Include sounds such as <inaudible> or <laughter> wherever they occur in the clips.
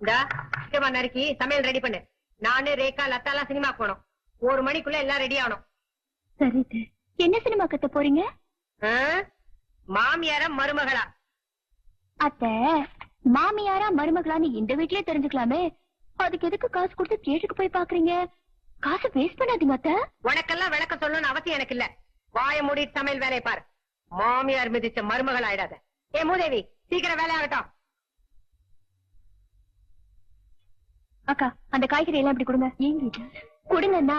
இந்தா நறுக்கி சமையல் ரெடி பண்ணு. நானு ரேகா லத்தாலாம் சினிமா போனோம் ஒரு மணிக்குள்ள எல்லாம் ரெடி ஆகணும். சரி என்ன சினிமா கத்த போறீங்க? மாமியாரா மருமகளா? அத்த மாமியாரா மருமகளான்னு இந்த வீட்லயே தெரிஞ்சுக்கலாமே. அதுக்கு எதுக்கு காசு கொடுத்து தியேட்டருக்கு போய் பாக்குறீங்க காசு வேஸ்ட் பண்ணாதீங்க அத்த. உனக்கெல்லாம் விளக்க சொல்லணும்னு அவசியம் எனக்கு இல்ல. வாய மூடிட்டு சமையல் வேலையை பாரு. மாமியார் மிதிச்ச மருமகள் ஆயிடாத ஏ மூதேவி சீக்கிரம் வேலை ஆகட்டும். அக்கா அந்த காய்கறி எல்லாம் இப்படி கொடுங்க. ஏங்க இது கொடுங்கண்ணா.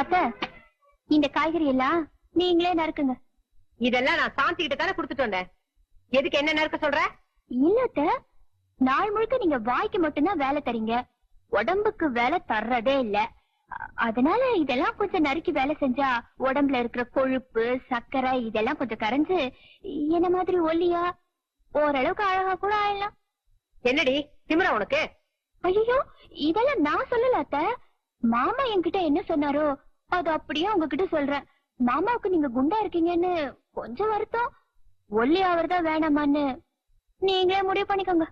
அத்த இந்த காய்கறி எல்லாம் நீங்களே நறுக்குங்க. இதெல்லாம் நான் சாந்தி கிட்ட தானே கொடுத்துட்டு வந்தேன். எதுக்கு என்ன நறுக்க சொல்ற? இல்ல அத்த நாள் முழுக்க நீங்க வாய்க்கு மட்டும்தான் வேலை தரீங்க. உடம்புக்கு வேலை தர்றதே இல்ல. அதனால இதெல்லாம் கொஞ்சம் நறுக்கி வேலை செஞ்சா உடம்புல இருக்கிற கொழுப்பு சர்க்கரை இதெல்லாம் கொஞ்சம் கரைஞ்சு என்ன மாதிரி ஒல்லியா ஓரளவுக்கு அழகா கூட ஆயிடலாம். என்னடி? திமிரா உனக்கு? ஐயோ இதெல்லாம் நான் சொல்லல அத்த. மாமா என்கிட்ட என்ன சொன்னாரோ அது அப்படியே உங்ககிட்ட சொல்றேன். மாமாவுக்கு நீங்க குண்டா இருக்கீங்கன்னு கொஞ்சம் வருத்தம். ஒல்லி ஆவறதா வேணாமான்னு நீங்களே முடிவு பண்ணிக்கோங்க.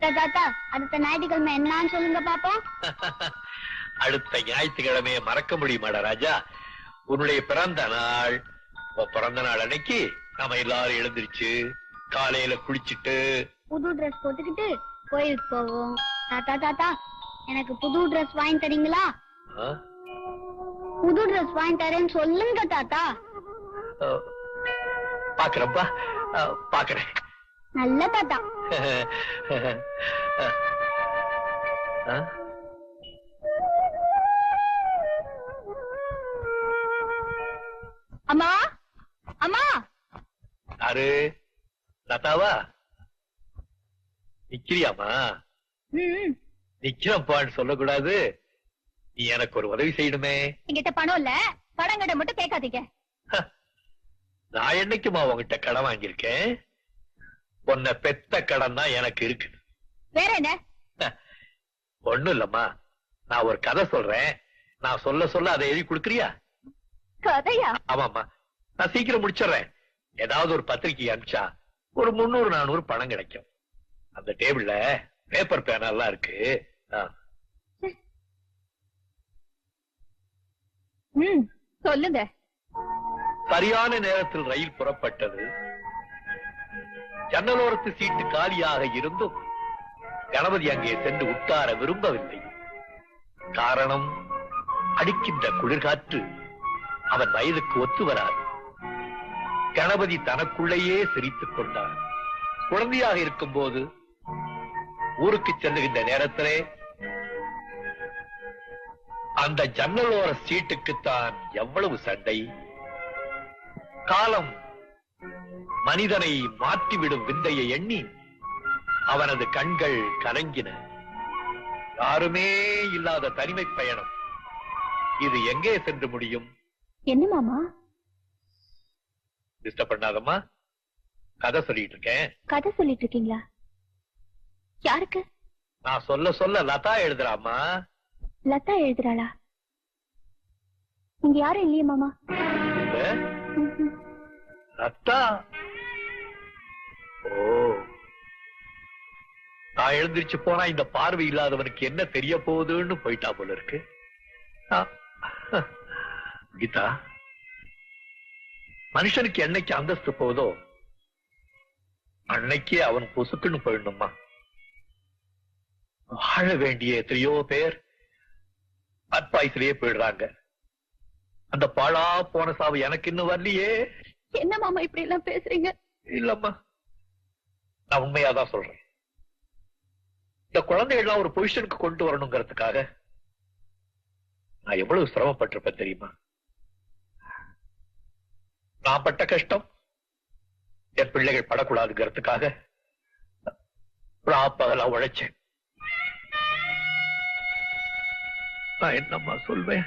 தாத்தா அடுத்த ஞாயிற்றுக்கிழமை என்னன்னு சொல்லுங்க பாப்போம். <laughs> அடுத்த ஞாயிற்றுக்கிழமைய மறக்க முடியுமாடா ராஜா? உன்னுடைய பிறந்த நாள். பிறந்த நாள் அன்னைக்கு நாம எல்லாரும் எழுந்திருச்சு காலையில குளிச்சிட்டு புது ட்ரெஸ் போட்டுக்கிட்டு கோயிலுக்கு போவோம். தாத்தா தாத்தா எனக்கு புது ட்ரெஸ் வாங்கி தரீங்களா? புது ட்ரெஸ் வாங்கி தரேன்னு சொல்லுங்க தாத்தா பாக்குறப்பா பாக்குறேன். நல்ல தாத்தா? அம்மா? அம்மா? யாரு? லதாவா? நிக்கிறியாமா நிக்கிறப்பான்னு சொல்லக்கூடாது. நீ எனக்கு ஒரு உதவி செய்யணுமே. என்கிட்ட பணம் இல்ல. கடை மட்டும் கேட்காதீங்க. நான் என்னைக்குமா உன்கிட்ட கடன் வாங்கியிருக்கேன்? உன்னை பெத்த கடன் தான் எனக்கு இருக்கு. வேற என்ன? ஒண்ணும் இல்லம்மா. நான் ஒரு கதை சொல்றேன். நான் சொல்ல சொல்ல அதை எழுதி கொடுக்குறியா? கதையா? ஆமாம்மா. நான் சீக்கிரம் முடிச்சிடுறேன். ஏதாவது ஒரு பத்திரிக்கை அனுப்பிச்சா ஒரு முந்நூறு நானூறு பணம் கிடைக்கும். அந்த டேபிள்ல பேப்பர் பேனா எல்லாம் இருக்கு சொல்லுங்க. சரியான நேரத்தில் ரயில் புறப்பட்டது. ஜன்னலோரத்து சீட்டு காலியாக இருந்தும் கணபதி அங்கே சென்று உட்கார விரும்பவில்லை. காரணம் அடிக்கின்ற குளிர்காற்று அவன் வயதுக்கு ஒத்து வராது. கணபதி தனக்குள்ளேயே சிரித்துக் கொண்டார் குழந்தையாக இருக்கும் போது ஊருக்கு செல்லுகின்ற நேரத்திலே அந்த ஜன்னலோர சீட்டுக்குத்தான் எவ்வளவு சண்டை? காலம் மனிதனை மாற்றிவிடும் விந்தையை எண்ணி அவனது கண்கள் கலங்கின. யாருமே இல்லாத தனிமை பயணம். இது எங்கே சென்று முடியும்? என்ன மாமா? டிஸ்டர்ப் பண்ணாதம்மா கதை சொல்லிட்டு இருக்கேன் கதை சொல்லிட்டு இருக்கீங்களா யாருக்கு? நான் சொல்ல சொல்ல லதா எழுதுறாமா லதா எழுதுறாளா? இங்க யாரும் இல்லையே மாமா. லதா? ஓ. நான் எழுந்திருச்சு போனா இந்த பார்வை இல்லாதவனுக்கு என்ன தெரிய போகுதுன்னு போயிட்டா போல இருக்கு. கீதா மனுஷனுக்கு என்னைக்கு அந்தஸ்து போதோ அன்னைக்கே அவன் பொசுக்குன்னு போயிடணுமா? வாழ வேண்டிய எத்தனையோ பேர் அற்பாய்சிலேயே போயிடுறாங்க. அந்த பாழா போன சாவு எனக்கு இன்னும் வரலையே. என்ன மாமா இப்படி எல்லாம் பேசுறீங்க? இல்லம்மா. நான் உண்மையா தான் சொல்றேன். இந்த குழந்தைகள்லாம் ஒரு பொசிஷனுக்கு கொண்டு வரணுங்கிறதுக்காக நான் எவ்வளவு சிரமப்பட்டிருப்பேன் தெரியுமா? நான் பட்ட கஷ்டம் என் பிள்ளைகள் படக்கூடாதுங்கிறதுக்காக பகலா உழைச்சேன். நான் என்னம்மா சொல்வேன்?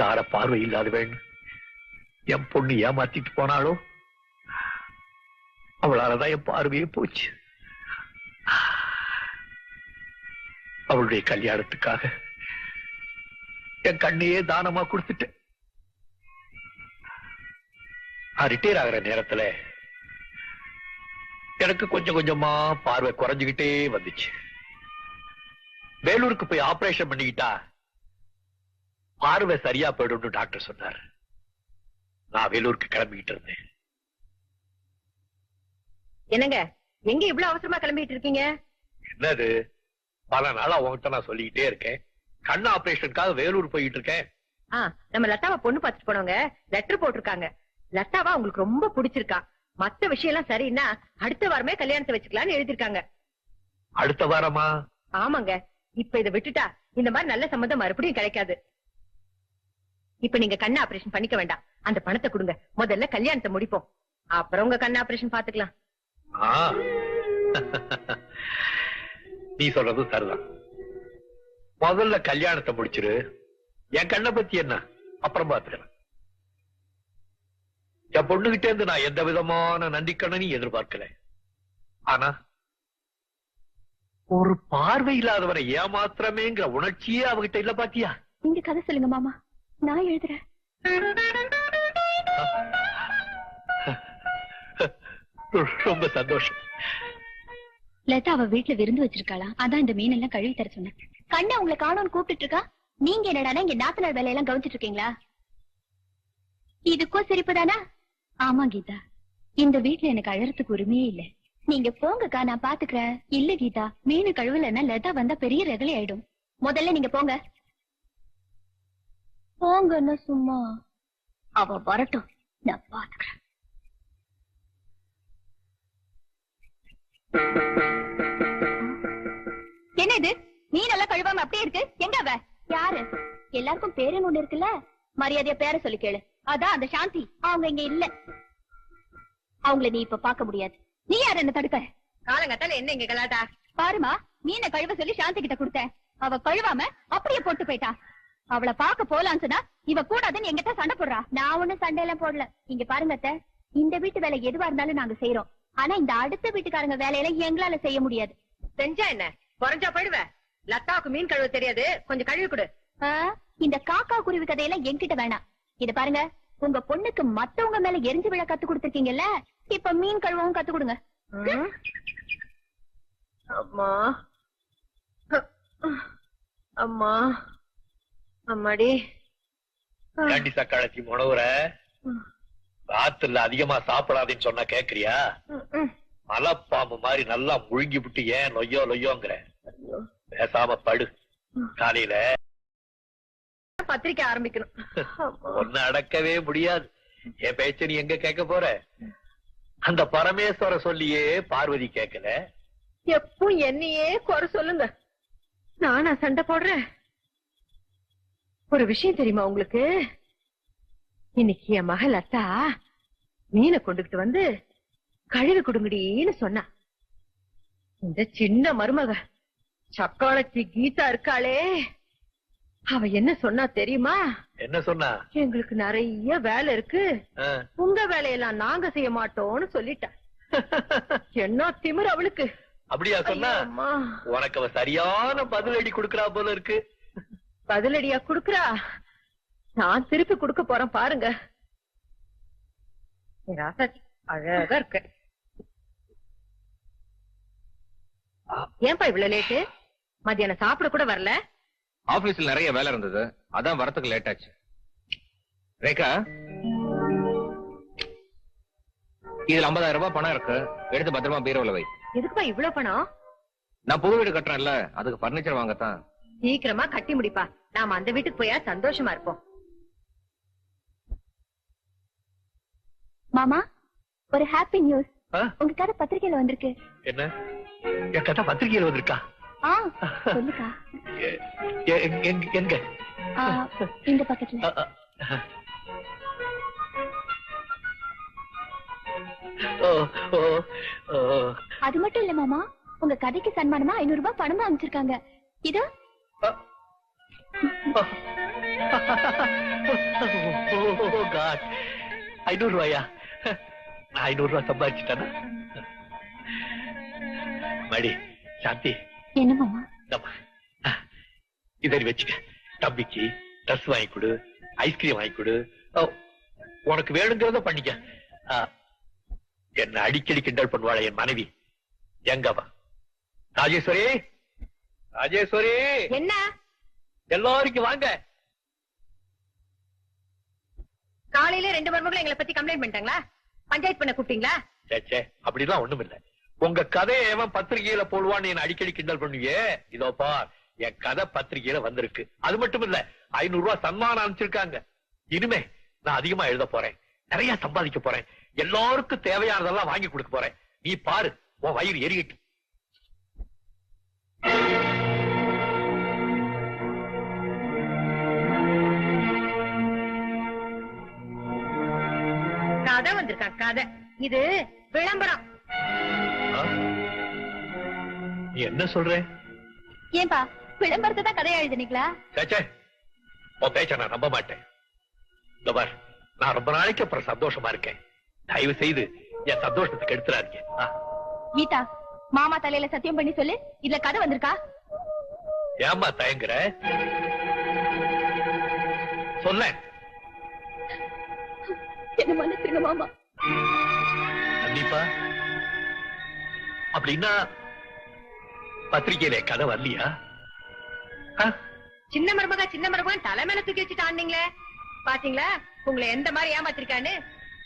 யார பார்வை இல்லாதவன் என் பொண்ணு ஏமாத்திட்டு போனாலோ அவளாலதான் என் பார்வையே போச்சு. அவளுடைய கல்யாணத்துக்காக என் கண்ணையே தானமா கொடுத்துட்டேன். ரிட்டையர் ஆகிற நேரத்துல எனக்கு கொஞ்சம் கொஞ்சமா பார்வை குறைஞ்சுகிட்டே வந்துச்சு. வேலூருக்கு போய் ஆபரேஷன் பண்ணிக்கிட்டா பார்வை சரியா போயிடும்னு டாக்டர் சொன்னார். நான் வேலூருக்கு கிளம்பிக்கிட்டு இருந்தேன். என்னங்க? எங்க இவ்வளவு அவசரமா கிளம்பிட்டு இருக்கீங்க? என்னது? பல நாளா உன்கிட்ட நான் சொல்லிக்கிட்டே இருக்கேன். கண் ஆபரேஷனுக்காக வேலூர் போயிட்டு இருக்கேன். ஆ நம்ம லதாவை பொண்ணு பார்த்துட்டு போனவங்க லெட்டர் போட்டிருக்காங்க. லதாவா உங்களுக்கு ரொம்ப பிடிச்சிருக்கா. மத்த விஷயம் எல்லாம் சரின்னா அடுத்த வாரமே கல்யாணத்தை வச்சுக்கலாம்னு எழுதிருக்காங்க அடுத்த வாரமா? ஆமாங்க. இப்ப இதை விட்டுட்டா இந்த மாதிரி நல்ல சம்மந்தம் மறுபடியும் கிடைக்காது. இப்ப நீங்க கண் ஆபரேஷன் பண்ணிக்க வேண்டாம். அந்த பணத்தை கொடுங்க. முதல்ல கல்யாணத்தை முடிப்போம். அப்புறம் உங்க கண் ஆபரேஷன் பாத்துக்கலாம். நீ சொல்றது சரிதான். முதல்ல கல்யாணத்தை முடிச்சிரு. என் கண்ணை பத்தி என்ன? அப்புறம் பாத்துக்கிறேன் என் பொண்ணுகிட்ட இருந்து நான் எந்த விதமான நன்றிக்கண்ணனையும் எதிர்பார்க்கல. ஆனா ஒரு பார்வை இல்லாதவரை ஏமாத்திரமேங்கிற உணர்ச்சியே அவகிட்ட இல்ல பாத்தியா? நீங்க கதை சொல்லுங்க மாமா. நான் எழுதுறேன். <laughs> ரொம்ப சந்தோஷம். லதா அவ வீட்டுல விருந்து வச்சிருக்காளா? அதான் இந்த மீன் எல்லாம் கழுவி தர சொன்னேன். கண்ணா உங்களை காணோம்னு கூப்பிட்டு இருக்கா நீங்க என்னடானா இங்க நாத்தனார் வேலையெல்லாம் கவனிச்சிட்டு இருக்கீங்களா இதுக்கும் சிரிப்புதானா? ஆமா கீதா. இந்த வீட்டுல எனக்கு அழறதுக்கு உரிமையே இல்ல. நீங்க போங்கக்கா நான் பாத்துக்கிறேன். இல்ல கீதா மீன் கழுவலன்னா லதா வந்தா பெரிய ரகலை ஆயிடும். முதல்ல நீங்க போங்க. போங்கன்னா சும்மா. அவ வரட்டும். நான் பாத்துக்கிறேன். என்ன இது மீன் எல்லாம் கழுவாம அப்படியே இருக்கு. எங்க அவ? யாரு? எல்லாருக்கும் பேருன்னு ஒண்ணு இருக்குல்ல? மரியாதையா பேர சொல்லி கேளு. அதான் அந்த சாந்தி. அவங்க இங்க இல்ல. அவங்கள நீ இப்ப பார்க்க முடியாது. நீ யார் என்ன தடுக்க? காலங்கத்தால என்ன இங்க கலாட்டா? பாருமா மீனை கழுவ சொல்லி சாந்தி கிட்ட கொடுத்தேன் அவ கழுவாம அப்படியே போட்டு போயிட்டா. அவளை பார்க்க போலான்னு சொன்னா இவ கூடாதுன்னு எங்கிட்ட சண்டை போடுறா. நான் ஒண்ணும் சண்டை எல்லாம் போடல. இங்க பாருங்க அத்தை. இந்த வீட்டு வேலை எதுவா இருந்தாலும் நாங்க செய்யறோம் ஆனா இந்த அடுத்த வீட்டுக்காரங்க வேலையெல்லாம் எங்களால செய்ய முடியாது. செஞ்சா என்ன? குறைஞ்சா போயிடுவ. லதாவுக்கு மீன் கழுவ தெரியாது. கொஞ்சம் கழுவி கொடு. இந்த காக்கா குருவி கதையெல்லாம் என்கிட்ட வேணாம். இத பாருங்க உங்க பொண்ணுக்கு மத்தவங்க மேல எரிஞ்சு விழ கத்து கொடுத்திருக்கீங்கல்ல இப்ப மீன் கழுவவும் கத்து கொடுங்க. அம்மா. அம்மா. அம்மாடி. சக்காளத்தி முனவுற. ராத்திரில அதிகமா சாப்பிடாதேன்னு சொன்னா கேக்குறியா. மலைப்பாம்பு மாதிரி நல்லா முழுங்கி விட்டு ஏன் லொய்யோ லொய்யோங்கிற பேசாம படு. காலையில பத்திரிக்கை ஆரம்பிக்கணும். ஒன்னு அடக்கவே முடியாது. என் பேச்ச நீ எங்க கேட்க போற? அந்த பரமேஸ்வர சொல்லியே பார்வதி கேட்கல. எப்பவும் என்னையே குறை சொல்லுங்க. நானா சண்டை போடுறேன். ஒரு விஷயம் தெரியுமா உங்களுக்கு? இன்னைக்கு என் மகள் அத்தா மீனை கொண்டுகிட்டு வந்து கழுவி கொடுங்கடின்னு சொன்னா. இந்த சின்ன மருமக சக்காலத்தி கீதா இருக்காளே. அவ என்ன சொன்னா தெரியுமா? என்ன சொன்னா? எங்களுக்கு நிறைய வேலை இருக்கு. உங்க வேலையெல்லாம் நாங்க செய்ய மாட்டோம்னு சொல்லிட்டா. என்ன திமிரு அவளுக்கு. அப்படியா சொன்னா. உனக்கு அவ சரியான பதிலடி கொடுக்கறா போல இருக்கு. பதிலடியா குடுக்குறா? நான் திருப்பி குடுக்க போறேன் பாருங்க. ராசாத்தி அழகா இருக்கு. ஏன்பா இவ்வளவு லேட்டு மத்தியானம் சாப்பிட கூட வரல. ஆபீஸ்ல நிறைய வேலை இருந்தது. அதான் வரத்துக்கு லேட் ஆச்சு. ரேகா இதுல 50000 ரூபாய் பணம் இருக்கு. எடுத்து பத்திரமா பீரோல வை. எதுக்குப்பா இவ்வளவு பணம்? நான் புது வீடு கட்டுறேன்ல. அதுக்கு பர்னிச்சர் வாங்கத்தான். சீக்கிரமா கட்டி முடிப்பா. நாம அந்த வீட்டுக்கு போயா சந்தோஷமா இருப்போம். மாமா ஒரு ஹாப்பி நியூஸ்? உங்க கதை பத்திரிக்கையில வந்திருக்கு என்ன என் கதை பத்திரிகையில் வந்திருக்கா சொல்லுக்கா எங்க- இந்த பக்கத்துல. அது மட்டும் இல்ல மாமா உங்க கதைக்கு சன்மானமா ஐநூறு ரூபாய் பணமா அமைச்சிருக்காங்க இது ஐநூறு ரூபாயா நான் ஐநூறு ரூபாய் சம்பாதிச்சுட்டானா மடி சாந்தி. என்ன மாமா. இதை வச்சுக்க. தம்பிக்கு ட்ரெஸ் வாங்கி கொடு ஐஸ்கிரீம் வாங்கி கொடு. ஓ, உனக்கு வேணுங்கிறத பண்ணிக்க. என்ன அடிக்கடி கிண்டல் பண்ணுவாளே என் மனைவி. எங்கவா ராஜேஸ்வரி? ராஜேஸ்வரி? என்ன? எல்லாருக்கும் வாங்க. காலையில ரெண்டு மருமகளும் எங்களை பத்தி கம்ப்ளைண்ட் பண்ணிட்டாங்களா? பஞ்சாயத்து பண்ண கூப்பிட்டீங்களா? சே, சே அப்படிலாம் ஒண்ணும் இல்ல. உங்க கதையை எவன் பத்திரிகையில போடுவான்னு என்ன அடிக்கடி கிண்டல் பண்ணுவியே? இதோ பார் என் கதை பத்திரிகையில வந்திருக்கு. அது மட்டும் இல்ல ஐநூறு ரூபாய் சன்மானம் அனுப்பிச்சிருக்காங்க. இனிமே நான் அதிகமா எழுத போறேன். நிறைய சம்பாதிக்க போறேன். எல்லாருக்கும் தேவையானதெல்லாம் வாங்கி கொடுக்க போறேன். நீ பாரு உன் வயிறு எரியட்டும் கதை இது விளம்பரம். என்ன சொல்ற? ஏன்பா விளம்பரத்தை தான் கதையா எழுதுனீங்களா? சேச்சே உன் பேச்ச நான் நம்ப மாட்டேன். பார் நான் ரொம்ப நாளைக்கு அப்புறம் சந்தோஷமா இருக்கேன். தயவு செய்து என் சந்தோஷத்துக்கு எடுத்துறாதீங்க கீதா மாமா தலையில சத்தியம் பண்ணி சொல்லு. இதுல கதை வந்திருக்கா? ஏம்மா தயங்குற? சொல்ல என்ன மன்னிச்சிருங்க மாமா. கண்டிப்பா அப்படின்னா பத்திரிகையில கதை வரலையா? சின்ன மருமக சின்ன மருமகன் தலை மேல தூக்கி வச்சுட்டு ஆண்டீங்களே பாத்தீங்களா? உங்களை எந்த மாதிரி ஏமாத்திருக்கான்னு?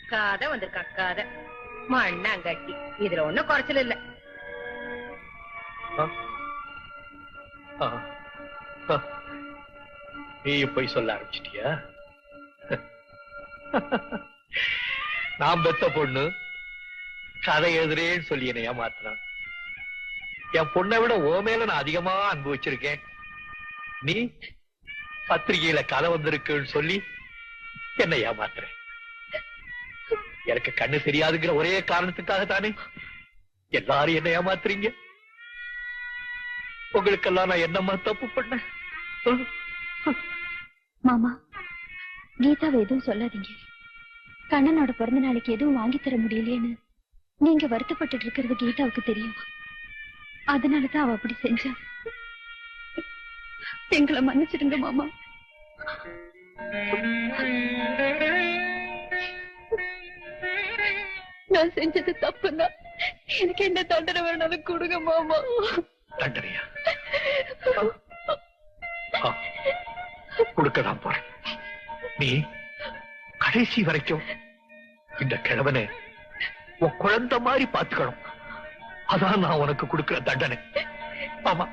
கதை வந்திருக்கான் கதை. மண்ணாங்கட்டி இதுல ஒண்ணும் குறைச்சல் இல்ல. நீ போய் சொல்ல ஆரம்பிச்சிட்டியா? <laughs> நான் பெத்த பொண்ணு. கதை எழுதுறேன்னு சொல்லி என்னை ஏமாத்தினான் என் பொண்ணை விட ஓ மேல நான் அதிகமா அனுபவிச்சிருக்கேன் நீ பத்திரிகையில கதை வந்திருக்குன்னு சொல்லி என்னை ஏமாத்துற. எனக்கு கண்ணு தெரியாதுங்கிற ஒரே காரணத்துக்காக தானே எல்லாரும் என்ன ஏமாத்துறீங்க? உங்களுக்கெல்லாம் நான் என்னம்மா தப்பு பண்ண மாமா கீதாவை எதுவும் சொல்லாதீங்க. கண்ணனோட பிறந்த நாளைக்கு எதுவும் வாங்கி தர முடியலையேன்னு நீங்க வருத்தப்பட்டு இருக்கிறது கீதாவுக்கு தெரியும்? அதனாலதான் அவ அப்படி செஞ்சா. எங்களை மன்னிச்சிடுங்க மாமா. நான் செஞ்சது தப்புன்னா எனக்கு என்ன தண்டனை வேணாலும் கொடுங்க மாமா. தண்டனையா? கொடுக்கதான் போறேன். நீ கடைசி வரைக்கும் இந்த கிழவனை உன் குழந்தை மாதிரி பாத்துக்கணும் அதான் நான் உனக்கு கொடுக்கிற தண்டனை. ஆமா.